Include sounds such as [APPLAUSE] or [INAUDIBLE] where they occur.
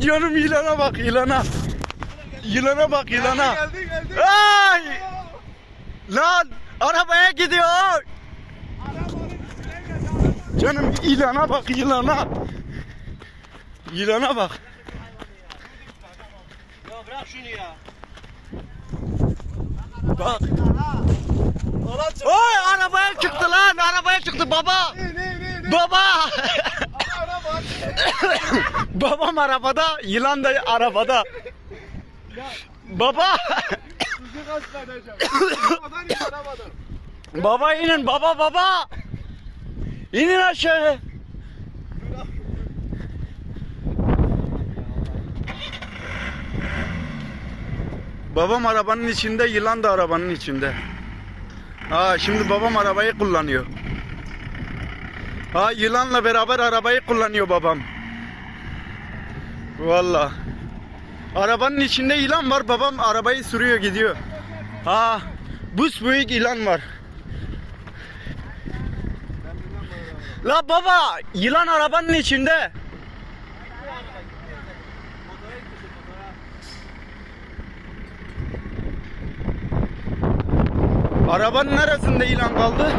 Canım yılana bak yılana. Yılana bak yılana. Geldi geldi. Ay! Lan arabaya gidiyor. Canım yılana bak yılana. Yılana bak. Ya bırak şunu ya. Bak. Oy arabaya çıktı lan arabaya çıktı baba. Ne ne ne ne. Baba. [LAUGHS] Babam arabada yılan da arabada. Baba. [COUGHS] Baba inin baba baba. İnin aşağı. Babam arabanın içinde, yılan da arabanın içinde. Ha şimdi babam arabayı kullanıyor. Ha yılanla beraber arabayı kullanıyor babam. Valla. Arabanın içinde yılan var, babam arabayı sürüyor gidiyor. Ha bus büyük yılan var. La baba yılan arabanın içinde. Arabanın neresinde yılan kaldı?